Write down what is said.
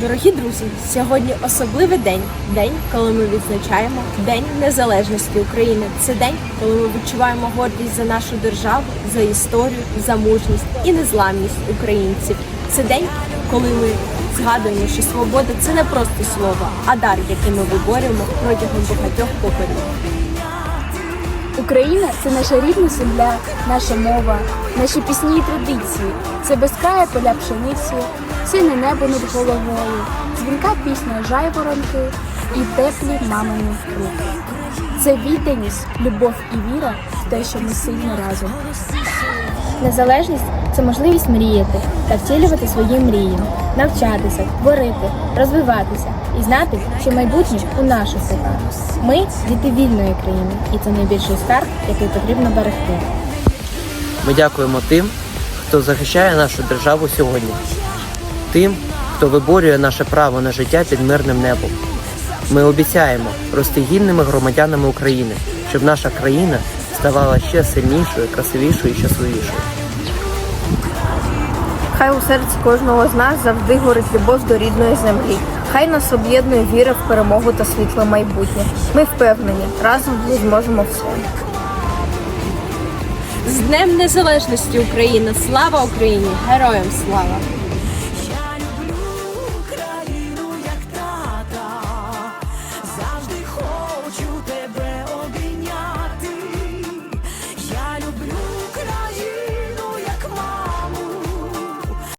Дорогі друзі, сьогодні особливий день. День, коли ми відзначаємо День Незалежності України. Це день, коли ми відчуваємо гордість за нашу державу, за історію, за мужність і незламність українців. Це день, коли ми згадуємо, що свобода це не просто слово, а дар, який ми виборюємо протягом багатьох поколінь. Україна це наша рідна земля, наша мова, наші пісні і традиції. Це безкрає поля пшениці, сине небо над головою, дзвінка пісня жайворонки і теплі мамині руки. Це відданість, любов і віра в те, що ми сильні разом. Незалежність це можливість мріяти та втілювати свої мрії, навчатися, творити, розвиватися і знати, що майбутнє у наших руках. Ми діти вільної країни, і це найбільший скарб, який потрібно берегти. Ми дякуємо тим, хто захищає нашу державу сьогодні, тим, хто виборює наше право на життя під мирним небом. Ми обіцяємо рости гідними громадянами України, щоб наша країна ставала ще сильнішою, красивішою і щасливішою. Хай у серці кожного з нас завжди горить любов до рідної землі. Хай нас об'єднує віра в перемогу та світле майбутнє. Ми впевнені, разом ми зможемо все. З Днем Незалежності України! Слава Україні! Героям слава!